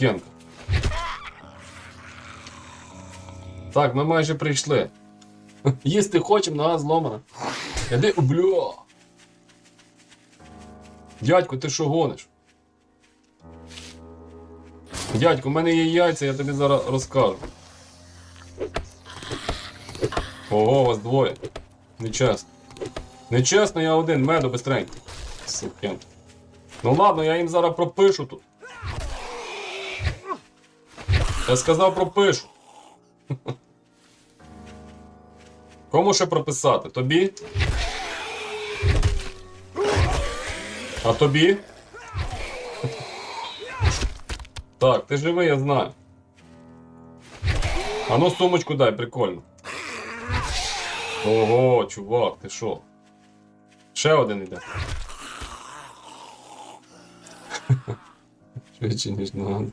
Кенка. Так, ми майже прийшли. Їсти хочемо, нога зломана. Іди, бля. Дядько, ти що гониш? Дядько, у мене є яйця, я тобі зараз розкажу. Ого, вас двоє. Нечесно. Нечесно, я один, меду бистренько. Сукен. Ну ладно, я їм зараз пропишу тут. Я сказав пропишу. Кому ще прописати? Тобі? А тобі? Так, ти живий, я знаю. А ну сумочку дай, прикольно. Ого, чувак, ти що? Ще один іде. Швидше, ніж надо.